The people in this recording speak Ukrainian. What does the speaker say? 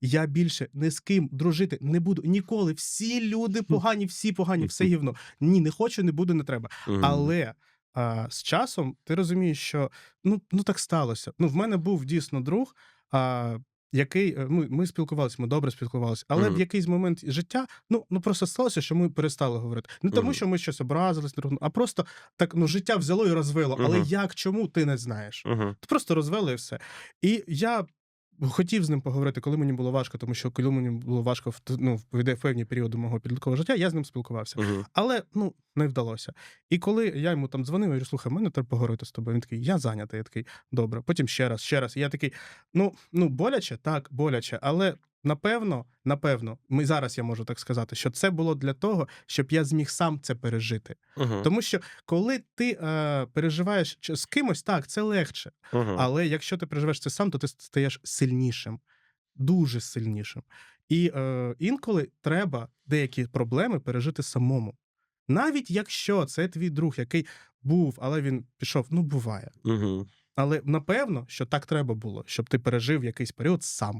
Я більше ні з ким дружити не буду ніколи. Всі люди погані, всі погані, все гівно. Ні, не хочу, не буду, не треба. Але а, з часом ти розумієш, що ну, ну так сталося. Ну, в мене був дійсно друг, а, який е, ми, ми спілкувалися, ми добре спілкувалися, але в якийсь момент життя ну, ну просто сталося, що ми перестали говорити. Не тому, Мгм. що ми щось образились, а просто так ну, життя взяло і розвело. Але як, чому, ти не знаєш. Мгм. Ти просто розвели і все. І я хотів з ним поговорити, коли мені було важко, тому що коли мені було важко ну, в певні періоди мого підліткового життя, я з ним спілкувався. Мгм. Але ну не вдалося. І коли я йому там дзвонив, я говорю, слухай, мене треба поговорити з тобою. Він такий, я зайнятий. Я такий, добре. Потім ще раз, ще раз. І я такий, ну, ну боляче, так, боляче, але. Напевно, напевно, ми зараз я можу так сказати, що це було для того, щоб я зміг сам це пережити. Мгм. Тому що коли ти е, переживаєш з кимось, так, це легше. Мгм. Але якщо ти переживеш це сам, то ти стаєш сильнішим, дуже сильнішим. І е, інколи треба деякі проблеми пережити самому. Навіть якщо це твій друг, який був, але він пішов, ну буває. Мгм. Але напевно, що так треба було, щоб ти пережив якийсь період сам.